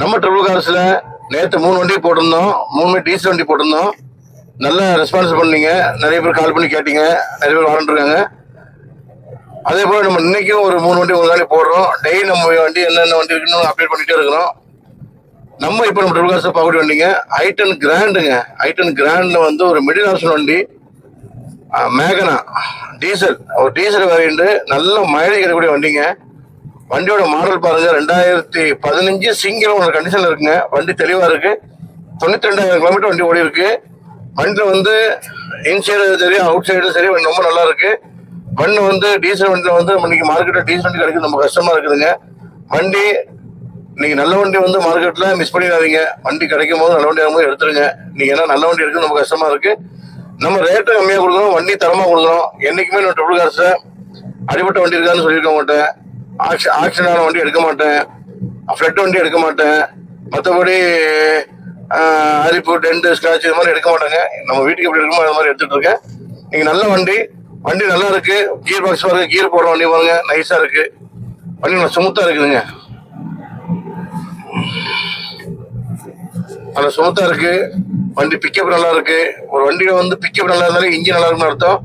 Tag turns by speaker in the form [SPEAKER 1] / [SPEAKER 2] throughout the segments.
[SPEAKER 1] நம்ம ட்ரிபிள் கார்ஸ்ல நேற்று மூணு வண்டி போட்டிருந்தோம். மூணுமே டீசல் வண்டி போட்டிருந்தோம். நல்ல ரெஸ்பான்ஸ் பண்ணீங்க. நிறைய பேர் கால் பண்ணி கேட்டீங்க. நிறைய பேர் வாழ்ந்துருக்காங்க அதே போல் நம்ம இன்னைக்கும் ஒரு மூணு வண்டி ஒரு நாளைக்கு போடுறோம். டெய்லி நம்ம வண்டி என்னென்ன வண்டி இருக்குன்னு அப்டேட் பண்ணிகிட்டே இருக்கிறோம். நம்ம இப்போ நம்ம ட்ரிபிள் கார்ஸ் பார்க்கக்கூடிய வண்டிங்க. ஐட்டன் கிராண்டுங்க ஐட்டன் கிராண்டில் வந்து ஒரு மிடில் ஆப்ஷன் வண்டி. மேகனா டீசல் ஒரு டீசல் வரையண்டு நல்ல மைலேஜ் கிடைக்கக்கூடிய வண்டிங்க. வண்டியோட மாடல் பாருங்க. ரெண்டாயிரத்தி பதினஞ்சு சிங்கிள் ஓனர் கண்டிஷன் இருக்குங்க. வண்டி தெளிவா இருக்கு. தொண்ணூத்தி ரெண்டாயிரம் கிலோமீட்டர் வண்டி ஓடி இருக்கு. வண்டியில் வந்து இன்சைடு சரி அவுட் சைடு சரி வண்டி ரொம்ப நல்லா இருக்கு. வண்டி வந்து டீசல் வண்டியில் வந்து இன்னைக்கு மார்க்கெட்டில் டீசல் வண்டி கிடைக்கிறது ரொம்ப கஷ்டமா இருக்குதுங்க. வண்டி நீங்க நல்ல வண்டி வந்து மார்க்கெட்ல மிஸ் பண்ணிடாதீங்க. வண்டி கிடைக்கும் போது நல்ல வண்டி ஆகும்போது எடுத்துருங்க. நீங்க ஏன்னா நல்ல வண்டி எடுக்கிறது ரொம்ப கஷ்டமா இருக்கு. நம்ம ரேட்டை கம்மியாக கொடுக்குறோம் வண்டி தரமாக கொடுக்குறோம். என்றைக்குமே நம்ம டபுள் கார்ஸை அடிபட்ட வண்டி இருக்கான்னு சொல்லியிருக்க மாட்டேன் ஆக்சிடென்ட் ஆன வண்டி எடுக்க மாட்டேன். ஃப்ளட் வண்டி எடுக்க மாட்டேன். மற்றபடி அரிப்பு டென்ட் ஸ்க்ராட்ச் இது மாதிரி எடுக்க மாட்டாங்க. நம்ம வீட்டுக்கு எப்படி இருக்குமோ அது மாதிரி எடுத்துட்டு இருக்கேன். நீங்கள் நல்ல வண்டி. வண்டி நல்லா இருக்கு. கியர் பாக்ஸ் பாருங்க கியர் போடுற வண்டி பாருங்க. நைஸா இருக்கு. வண்டி நல்லா சுமுத்தா இருக்குதுங்க. நல்லா சுமத்தா இருக்கு. வண்டி பிக்கப் நல்லா இருக்கு. ஒரு வண்டியில வந்து பிக்கப் நல்லா இருந்தாலும் இன்ஜின் நல்லா இருக்குன்னு அர்த்தம்.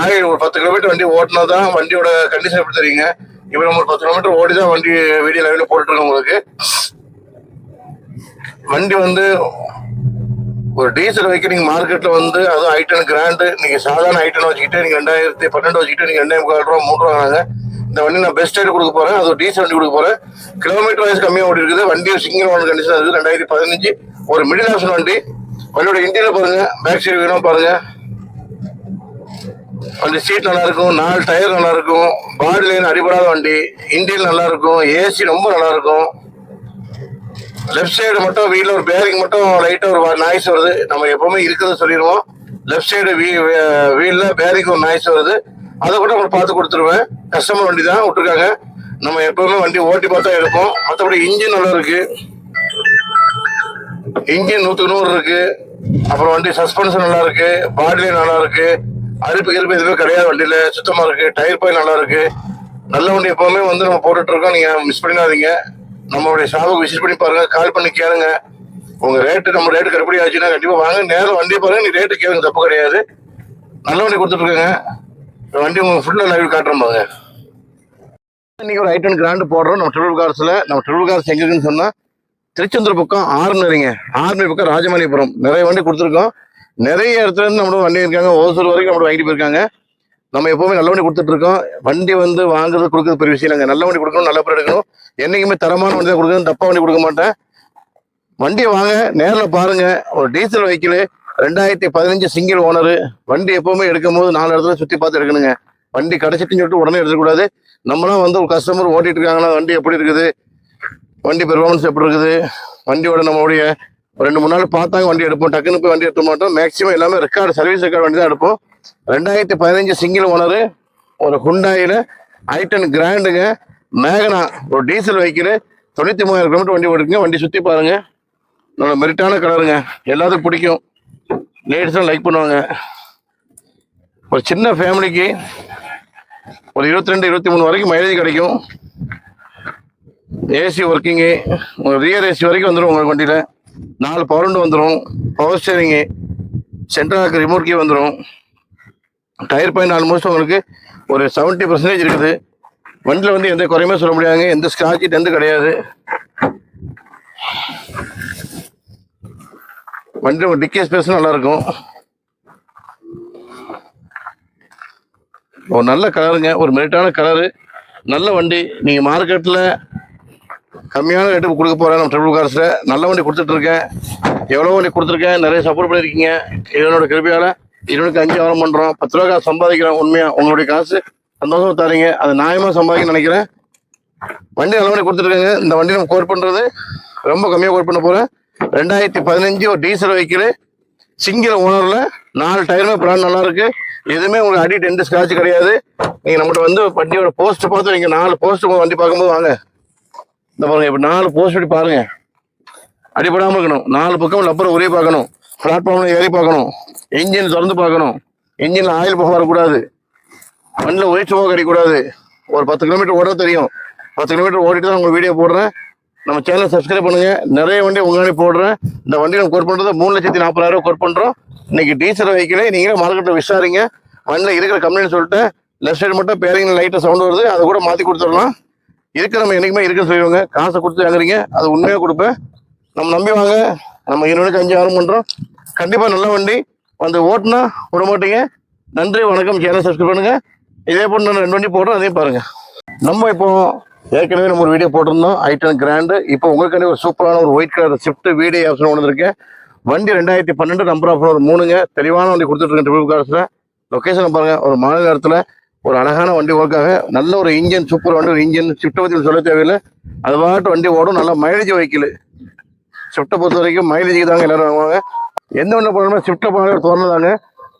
[SPEAKER 1] ஆயிரம் ஒரு பத்து கிலோமீட்டர் வண்டி ஓட்டினா தான் வண்டியோட கண்டிஷன் எப்படி தெரியுங்க? இப்போ நம்ம ஒரு பத்து கிலோமீட்டர் ஓடி தான் வண்டி வீடியோ லைவ்ல போட்டுட்டு உங்களுக்கு. வண்டி வந்து ஒரு டீசல் வைக்க நீங்க மார்க்கெட்ல வந்து அதுவும் ஐட்டன் கிராண்டு நீங்க சாதாரண ஐட்டன் வச்சுக்கிட்டு நீங்க ரெண்டாயிரத்தி பன்னெண்டு வச்சுக்கிட்டு நீங்க ரெண்டாயிரம் முக்கால் ரூபா மூணு ரூபா வாங்க இந்த வண்டி நான் பெஸ்ட் ரேட் கொடுக்க போறேன். அது டீசல் வண்டி கொடுக்க போறேன். கிலோமீட்டர் வைஸ் கம்மியா ஓடி இருக்குது. வண்டி சிங்கிள் ஓன் கண்டிஷன் இருக்குது. ரெண்டாயிரத்தி பதினஞ்சு ஒரு மிடில் ஆப்ஷன் வண்டி. வண்டியோட இன்டீரியர் பாருங்க. பேக் சைடு வேணும் பாருங்க. வண்டி சீட் நல்லா இருக்கும் நாலு டயர் நல்லா இருக்கும் பாடி லைன் அடிபடாத வண்டி இன்டீரியர் நல்லா இருக்கும் ஏசி ரொம்ப நல்லா இருக்கும் லெஃப்ட் சைடு மட்டும் வீட்டில் ஒரு பேரிங் மட்டும் லைட்டாக ஒரு நாய்ஸ் வருது. நம்ம எப்பவுமே இருக்கிறத சொல்லிடுவோம் லெஃப்ட் சைடு வீ வீலில் பேரிங் ஒரு நாய்ஸ் வருது. அதை கூட நம்ம பார்த்து கொடுத்துருவேன். கஸ்டமர் வண்டி தான் விட்டுருக்காங்க. நம்ம எப்பவுமே வண்டி ஓட்டி பார்த்தா எடுப்போம். மற்றபடி இன்ஜின் நல்லா இருக்கு இன்ஜின் நூற்றுக்கு நூறு இருக்கு. அப்புறம் வண்டி சஸ்பென்ஷன் நல்லா இருக்கு பாடி நல்லா இருக்கு அரிப்பு கிருப்பு எதுவுமே கிடையாது. வண்டியில சுத்தமா இருக்கு. டயர் போய் நல்லா இருக்கு. நல்ல வண்டி எப்பவுமே வந்து நம்ம போட்டுட்டு இருக்கோம். நீங்க மிஸ் பண்ணிடாதீங்க. நம்மளுடைய ஷாப்புக்கு விசிட் பண்ணி பாருங்க. கால் பண்ணி கேளுங்க. உங்க ரேட்டு நம்ம ரேட்டு கட்டுப்படி ஆச்சுன்னா கண்டிப்பா வாங்க. நேரம் வண்டியை பாருங்க. நீ ரேட்டு கேளுங்க. தப்பு கிடையாது. நல்ல வண்டி கொடுத்துட்டு வண்டி உங்களுக்கு ஃபுல்லாக லைவ் காட்டுறோம் பாருங்க. இன்னைக்கு ஒரு ஐட்டன் கிராண்டு போடுறோம். நம்ம ட்ரிபிள் கார்ஸ்ல நம்ம ட்ரிபிள் கார்ஸ் எங்க இருக்குன்னு சொன்னா திருச்செந்தூர் பக்கம் ஆறுநரிங்க ஆறுநரி பக்கம் ராஜமணிபுரம் நிறைய வண்டி கொடுத்துருக்கோம். நிறைய இடத்துல இருந்து நம்மளோட வண்டி இருக்காங்க. ஓசூர் வரைக்கும் நம்மளோட வாங்கிட்டு போயிருக்காங்க. நம்ம எப்பவுமே நல்ல வண்டி கொடுத்துட்டு இருக்கோம். வண்டி வந்து வாங்குறது கொடுக்குறது பெரிய விஷயம் இல்லைங்க. நல்ல வண்டி கொடுக்கணும் நல்ல பேர் எடுக்கணும். என்றைக்குமே தரமான வண்டி தான் கொடுக்கணும். தப்பா வண்டி கொடுக்க மாட்டேன். வண்டியை வாங்க நேரில் பாருங்க. ஒரு டீசல் வெஹிக்கிள் ரெண்டாயிரத்தி பதினஞ்சு சிங்கிள் ஓனர். வண்டி எப்பவுமே எடுக்கும் போது நாலு இடத்துல சுற்றி பார்த்து எடுக்கணுங்க. வண்டி கிடைச்சிட்டுன்னு சொல்லிட்டு உடனே எடுக்கக்கூடாது நம்மளாம் வந்து ஒரு கஸ்டமர் ஓட்டிட்டு இருக்காங்கன்னா வண்டி எப்படி இருக்குது? வண்டி பெர்ஃபார்மன்ஸ் எப்படி இருக்குது? வண்டியோட நம்மளுடைய ரெண்டு மூணு நாள் பார்த்தாங்க வண்டி எடுப்போம். டக்குன்னு போய் வண்டி எடுக்க மாட்டோம். மேக்ஸிமம் எல்லாமே ரெக்கார்டு சர்வீஸ் ரெக்கார்டு வண்டி தான் எடுப்போம். ரெண்டாயிரத்தி பதினஞ்சு சிங்கிள் ஓனரு ஒரு ஹுண்டாயில் ஐட்டன் கிராண்டுங்க மேகனா ஒரு டீசல் வெஹிக்கிள் தொண்ணூற்றி மூவாயிரம் கிலோமீட்டர் வண்டி ஓடுங்க வண்டி சுற்றி பாருங்க. நல்ல மெரிட்டான கலருங்க எல்லாத்துக்கும் பிடிக்கும். லேடிஸும் லைக் பண்ணுவாங்க. ஒரு சின்ன ஃபேமிலிக்கு ஒரு இருபத்தி ரெண்டு இருபத்தி மூணு வரைக்கும் மைலேஜ் கிடைக்கும். ஏசி ஒர்க்கிங்கு ரியர் ஏசி வரைக்கும் வந்துடும் உங்கள் வண்டியில். நாலு பவர்ண்டு வந்துடும் power steering central remote key வந்துடும் டயர் பாயிண்ட் ஆல்மோஸ்ட் உங்களுக்கு ஒரு செவன்ட்டி பர்சன்டேஜ் இருக்குது. வண்டியில் வந்து எந்த குறையுமே சொல்ல முடியாதுங்க. எந்த ஸ்க்ராட்ச் எந்த கிடையாது. வண்டியில் ஒரு டிக்கி ஸ்பேஸ் நல்லாயிருக்கும். ஒரு நல்ல கலருங்க ஒரு மெரிட்டான கலரு நல்ல வண்டி. நீங்கள் மார்க்கெட்டில் கம்மியான ரேட்டு கொடுக்க போகிறேன் நம்ம ட்ரிபிள் கார்ஸில் நல்ல வண்டி கொடுத்துட்டு இருக்கேன் எவ்வளோ வண்டி கொடுத்துருக்கேன் நிறைய சப்போர்ட் பண்ணியிருக்கீங்க என்னோட கிருப்பியால் இருநூத்தி அஞ்சு வாரம் பண்ணுறோம் பத்து ரூபா காசு சம்பாதிக்கிறேன் உண்மையாக உங்களுடைய காசு சந்தோஷம் தரீங்க. அது நியாயமாக சம்பாதிக்க நினைக்கிறேன். வண்டி நல்ல வண்டி கொடுத்துருக்காங்க இந்த வண்டி நம்ம கோட் பண்ணுறது ரொம்ப கம்மியாக கோட் பண்ண போகிறேன் ரெண்டாயிரத்தி பதினஞ்சு ஒரு டீசல் வைக்கிற சிங்கிள் ஓனரில் நாலு டயருமே பிராண்ட் நல்லா இருக்கு எதுவுமே உங்களுக்கு அடி டென்ட் ஸ்க்ராட்ச் கிடையாது. நீங்கள் நம்மகிட்ட வந்து வண்டியோட போஸ்ட் பார்த்து நீங்கள் நாலு போஸ்ட் வண்டி பார்க்கும்போது வாங்க. இந்த பாருங்க இப்போ நாலு போஸ்ட் அடி பாருங்க. அடிபடாமல் இருக்கணும். நாலு பக்கம் லப்பர் ஒரே பார்க்கணும். பிளாட்ஃபார்ம்ல ஏறி பார்க்கணும். இன்ஜின் திறந்து பார்க்கணும். இன்ஜினில் ஆயில் போக வரக்கூடாது. மண்ணில் ஒயிட் போக கிடைக்கக்கூடாது. ஒரு பத்து கிலோமீட்டர் ஓட தெரியும். பத்து கிலோமீட்டர் ஓடிட்டு தான் உங்களுக்கு வீடியோ போடுறேன். நம்ம சேனல் சப்ஸ்கிரைப் பண்ணுங்க. நிறைய வண்டி உங்க போடுறேன். இந்த வண்டி நம்ம கோட் பண்றது மூணு லட்சத்தி நாற்பதாயிரம் ரூபாய் கோட் பண்றோம். இன்னைக்கு டீசல் வைக்கல நீங்களே மார்க்கெட்டில் விசாரிங்க. மண்ணில் இருக்கிற கம்பெனின்னு சொல்லிட்டு லெஃப்ட் சைடு மட்டும் பேரிங் லைட்டாக சவுண்ட் வருது. அதை கூட மாற்றி கொடுத்துடலாம். இருக்கிற நம்ம என்னைக்குமே இருக்குன்னு சொல்லுவாங்க காசை கொடுத்து வாங்குறீங்க அது உண்மையாக கொடுப்பேன். நம்ம நம்பி வாங்க. நம்ம இருநூறுக்கு அஞ்சு ஆறு பண்ணுறோம் கண்டிப்பாக நல்ல வண்டி. வந்து ஓட்டுனா விட மாட்டீங்க. நன்றி வணக்கம். சேனல் சப்ஸ்கிரைப் பண்ணுங்கள் இதே போல் நான் ரெண்டு வண்டி போடுறோம் அதையும் பாருங்கள் நம்ம இப்போ ஏற்கனவே நம்ம ஒரு வீடியோ போட்டிருந்தோம். ஐட்டன் கிராண்டு இப்போ உங்களுக்காண்டி ஒரு சூப்பரான ஒரு white colour shift video option ஒன்று வந்திருக்கேன் வண்டி ரெண்டாயிரத்தி பன்னெண்டு நம்பர் ஆஃப் ஒரு மூணுங்க. தெளிவான வண்டி கொடுத்துட்ருக்கேன் ட்ரிபிள் கார்ஸில் லொக்கேஷன் பாருங்கள் ஒரு மாநில நேரத்தில் ஒரு அழகான வண்டி ஓடுக்காக நல்ல ஒரு இன்ஜின் சூப்பர் வண்டி ஒரு இன்ஜின் ஷிஃப்ட்டை பற்றி சொல்ல தேவையில்லை. அது பாட்டு வண்டி ஓடும் நல்ல மைலேஜ் வைக்கல ஷிஃப்ட்டை பொறுத்த வரைக்கும் மைலேஜுக்கு தாங்க எல்லாரும் வாங்குவாங்க எந்த வண்டி போனாலும் ஷிஃப்ட்டை போனாலும் தோணுதாங்க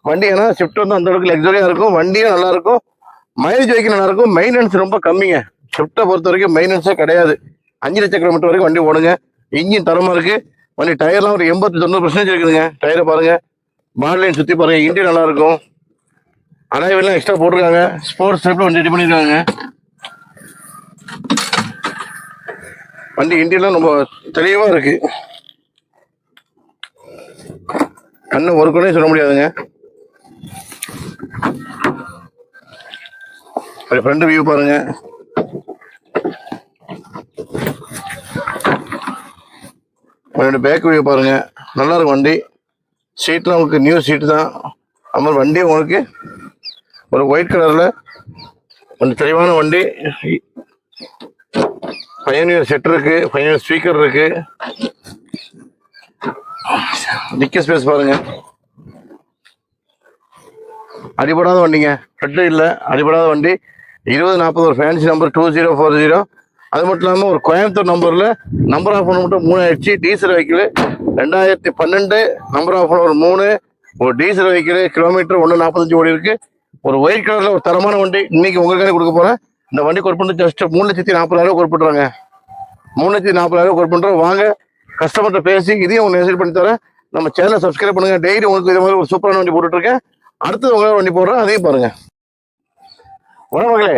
[SPEAKER 1] வண்டி ஏன்னா ஷிஃப்ட் வந்து அந்த அளவுக்கு லக்ஸரியாக இருக்கும் வண்டியும் நல்லா இருக்கும். மைலேஜ் வைக்க நல்லா இருக்கும். மெயின்டெனன்ஸ் ரொம்ப கம்மிங்க. ஷிஃப்ட்டை பொறுத்த வரைக்கும் மெயின்டெனன்ஸே கிடையாது. அஞ்சு லட்சம் கிலோமீட்டர் வரைக்கும் வண்டி ஓடுங்க. இன்ஜின் தரமாக இருக்குது வண்டி டயர்லாம் ஒரு எண்பத்தி தொண்ணூறு பர்சன்டேஜ் இருக்குதுங்க. டயரை பாருங்கள் பாட்லைன் சுற்றி பாருங்கள் இன்ஜின் நல்லாயிருக்கும் இருக்கும் அலாய்வெல்லாம் எக்ஸ்ட்ரா போட்டிருக்காங்க. ஸ்போர்ட்ஸ் டைப்ல வண்டி ரெடி பண்ணியிருக்காங்க வண்டி இன்டீரியர்லாம் ரொம்ப தெளிவா இருக்கு. கண்ணு ஒரு கூட சொல்ல முடியாதுங்க. ஃப்ரண்ட் வியூ பாருங்க. வண்டியோட பேக் வியூ பாருங்க. நல்லா இருக்கும் வண்டி. சீட்லாம் உங்களுக்கு நியூ சீட்டு தான். மாதிரி வண்டி உங்களுக்கு ஒரு ஒயிட் கலர்ல கொஞ்சம் தெளிவான வண்டி. பயனியர் செட் இருக்கு. பயனியர் ஸ்பீக்கர் இருக்கு. நிக்க ஸ்பேஸ் பாருங்க. அடிபடாத வண்டிங்க. ஹெட் இல்லை. அடிபடாத வண்டி. இருபது நாற்பது ஒரு fancy number two zero four zero அது மட்டும் இல்லாமல் ஒரு கோயம்புத்தூர் நம்பரில் நம்பர் ஆஃப் ஒன்று மட்டும் மூணு ஆயிடுச்சு. டீசல் வெஹிக்கிள் ரெண்டாயிரத்தி பன்னெண்டு. நம்பர் ஆஃப் ஒரு மூணு. ஒரு டீசல் வெஹிக்கிள் கிலோமீட்டர் ஒன்று நாற்பத்தஞ்சு ஓடி இருக்குது ஒரு ஒயிட் கலரில் ஒரு தரமான வண்டி இன்னைக்கு உங்களுக்கான கொடுக்க போகிறேன் இந்த வண்டி கொட் பண்ணி ஜஸ்ட் மூணு லட்சத்தி நாற்பதாயிரம் கொட் மூணு லட்சத்தி நாற்பதாயிரம் கொட் வாங்க கஸ்டமர்கிட்ட பேசி இதையும் உங்களுக்கு நெசரி பண்ணி தரேன். நம்ம சேனலை சப்ஸ்கிரைப் பண்ணுங்க. டெய்லி உங்களுக்கு இதே மாதிரி ஒரு சூப்பரான வண்டி போட்டுருக்கேன் அடுத்தது உங்களால் வண்டி போடுறேன். அதையும் பாருங்க. வணமகளே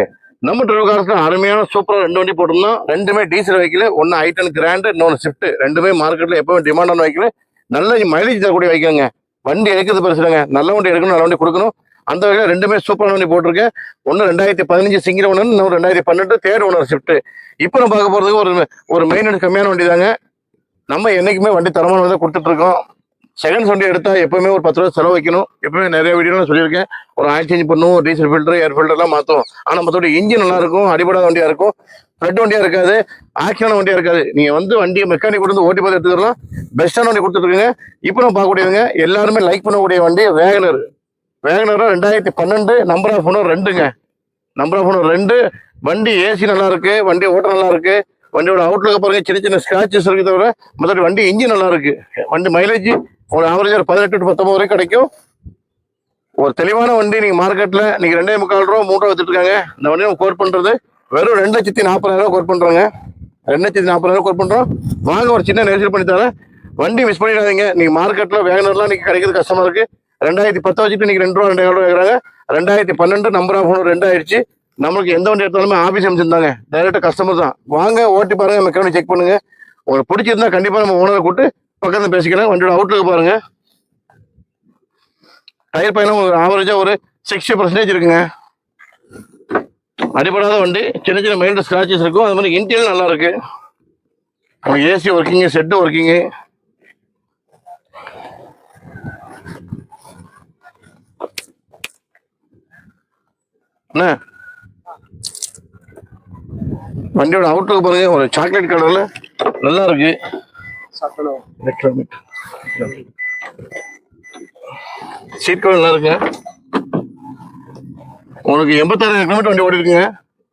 [SPEAKER 1] நம்ம ட்ரிவ் கார்ஸ்ல அருமையான சூப்பராக ரெண்டு வண்டி போட்டிருந்தோம். ரெண்டுமே டீசல் வெஹிக்கிள் ஒன்று ஐட்டன் கிராண்டு இன்னொன்று ஷிஃப்ட் ரெண்டுமே மார்க்கெட்டில் எப்பவுமே டிமாண்டான வெஹிக்கிள் நல்ல மைலேஜ் தரக்கூடிய வைக்கோங்க வண்டி எடுக்கிறது பெருசுலங்க. நல்ல வண்டி எடுக்கணும் நல்ல வண்டி கொடுக்கணும். அந்த வகையில் ரெண்டுமே சூப்பரான வண்டி போட்டிருக்கேன் ஒன்று ரெண்டாயிரத்தி பதினஞ்சு சிங்கிள் ஒன்று இன்னொரு ரெண்டாயிரத்தி பன்னெண்டு தேர்ட் ஓனர் ஷிஃப்ட்டு இப்போ நம்ம பார்க்க போகிறதுக்கு ஒரு ஒரு மெயின்டெனன்ஸ் கம்மியான வண்டி தாங்க. நம்ம என்னைக்குமே வண்டி தரமான தான் கொடுத்துட்ருக்கோம். செகண்ட்ஸ் வண்டி எடுத்தால் எப்போவுமே ஒரு பத்து ரூபா செலவு வைக்கணும். எப்பவுமே நிறைய வீடியோ சொல்லியிருக்கேன். ஒரு ஆயில் சேஞ்ச் பண்ணுவோம் டீசல் ஃபில்டர் ஏர் ஃபில்டர்லாம் மாற்றும் ஆனால் மற்றபடி இன்ஜின் நல்லாயிருக்கும் அடிபடாத வண்டியாக இருக்கும். ஃப்ரெட் வண்டியாக இருக்காது ஆக்ஷனான வண்டியாக இருக்காது. நீங்கள் வந்து வண்டியை மெக்கானிக் கொடுத்து ஓட்டி பார்த்து எடுத்துக்கலாம். பெஸ்ட்டான வண்டி கொடுத்துருக்குங்க இப்போ நம்ம பார்க்கக்கூடியதுங்க எல்லாருமே லைக் பண்ணக்கூடிய வண்டி வேகனர் வேகனரும் ரெண்டாயிரத்தி பன்னெண்டு நம்பர் ஆஃப் ஒன்று ரெண்டுங்க. நம்பர் ஆஃப் ஒன்று ரெண்டு. வண்டி ஏசி நல்லா இருக்கு. வண்டி ஓட்ட நல்லா இருக்கு. வண்டியோட அவுட்லுக்கு பாருங்க. சின்ன சின்ன ஸ்கிராச்சஸ் இருக்கு தவிர மற்ற வண்டி இன்ஜின் நல்லா இருக்கு. வண்டி மைலேஜ் ஒரு ஆவரேஜ் ஒரு பதினெட்டு டு பத்தொன்பது வரைக்கும் கிடைக்கும். ஒரு தெளிவான வண்டி நீங்கள் மார்க்கெட்டில் நீங்கள் ரெண்டே முக்கால் ரூபா மூணு ரூபா வித்துட்டு இந்த வண்டி நம்ம கோட் பண்ணுறது வெறும் ரெண்டு லட்சத்தி நாற்பதாயிரம் ரூபா கோட் பண்ணுறோங்க ரெண்டு லட்சத்தி நாற்பதாயிரம் கோட் பண்ணுறோம் வாங்க ஒரு சின்ன நெரிசல் பண்ணி தரேன். வண்டி மிஸ் பண்ணிடாதீங்க. நீங்கள் மார்க்கெட்டில் வேகனர்லாம் நீங்கள் கிடைக்கிறது கஷ்டமாக இருக்குது ரெண்டாயிரத்தி பத்து வச்சுட்டு இன்னைக்கு ரெண்டு ரூபா ரெண்டாயிரம் ரூபா கேட்குறாங்க ரெண்டாயிரத்தி பன்னெண்டு நம்பர் ஆஃப் ஒன்று ரெண்டு ஆயிடுச்சு. நம்மளுக்கு எந்த வண்டி எடுத்தாலுமே ஆஃபீஸ் அமைச்சிருந்தாங்க. டைரக்டா கஸ்டமர் தான். வாங்க ஓட்டி பாருங்க மெக்கானிக் செக் பண்ணுங்க. உங்களுக்கு பிடிச்சிருந்தா கண்டிப்பாக நம்ம ஓனரை கூட்டு பக்கத்தில் பேசிக்கலாம் வண்டியோட அவுட்லுக்கு பாருங்க. டயர் பயணம் ஒரு ஆவரேஜாக ஒரு சிக்ஸ்டி பர்சன்டேஜ் இருக்குங்க. அடிப்படாத வண்டி. சின்ன சின்ன மைல்டு ஸ்க்ராச்சஸ் இருக்கும். அது மாதிரி இன்டீரியர் நல்லா இருக்கு. ஏசி ஒர்க்கிங்கு செட்டு ஒர்க்கிங்கு என்ன? வண்டியோட அவுட்லுக் பாருங்க ஒரு சாக்லேட் கலர்ல நல்லா இருக்கு சீட் கவர் நல்லா இருக்குங்க உனக்கு எண்பத்தாறாயிரம் கிலோமீட்டர் வண்டி ஓடி இருக்குங்க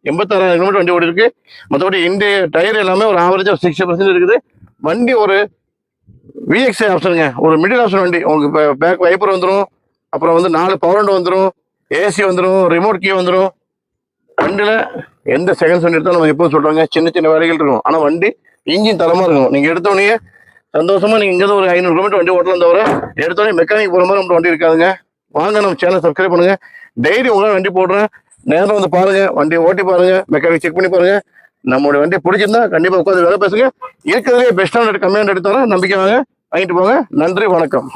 [SPEAKER 1] எண்பத்தாறாயிரம் கிலோமீட்டர் வண்டி ஓடி இருக்கு மற்றபடி இந்த டயர் எல்லாமே ஒரு ஆவரேஜ் ஒரு சிக்ஸ்டி பர்சன்ட் இருக்குது. வண்டி ஒரு விஎக்ஸ்ஐ ஆப்ஷனுங்க ஒரு மிடில் ஆப்ஷன் வண்டி. உங்களுக்கு இப்போ பேக் வைப்பர் வந்துடும் அப்புறம் வந்து நாலு பவர் வந்துடும் ஏசி வந்துடும் ரிமோட் கீ வந்துடும் வண்டியில் எந்த செகண்ட்ஸ் வண்டி எடுத்தாலும் நம்ம எப்போது சொல்கிறாங்க சின்ன சின்ன வேலைகள் இருக்கும். ஆனால் வண்டி இன்ஜின் தரமாக இருக்கும். நீங்கள் எடுத்தோடனே சந்தோஷமாக நீங்கள் இங்கே ஒரு ஐநூறு கிலோமீட்டர் வண்டி ஓட்டலாம் தவிர எடுத்தோடனே மெக்கானிக் போகிற மாதிரி நம்ம வண்டி இருக்காதுங்க. வாங்க நம்ம சேனல் சப்ஸ்கிரைப் பண்ணுங்கள் டெய்லி உங்களால் வண்டி போடுறேன். நேரம் வந்து பாருங்கள் வண்டியை ஓட்டி பாருங்கள் மெக்கானிக் செக் பண்ணி பாருங்கள் நம்மளுடைய வண்டி பிடிச்சிருந்தா கண்டிப்பாக உட்காந்து வேலை பேசுங்க. இருக்கிறதுலே பெஸ்ட்டான ரேட் கம்மியான ரேட் தரேன். நம்பிக்கை வாங்க. வாங்கிட்டு போங்க. நன்றி வணக்கம்.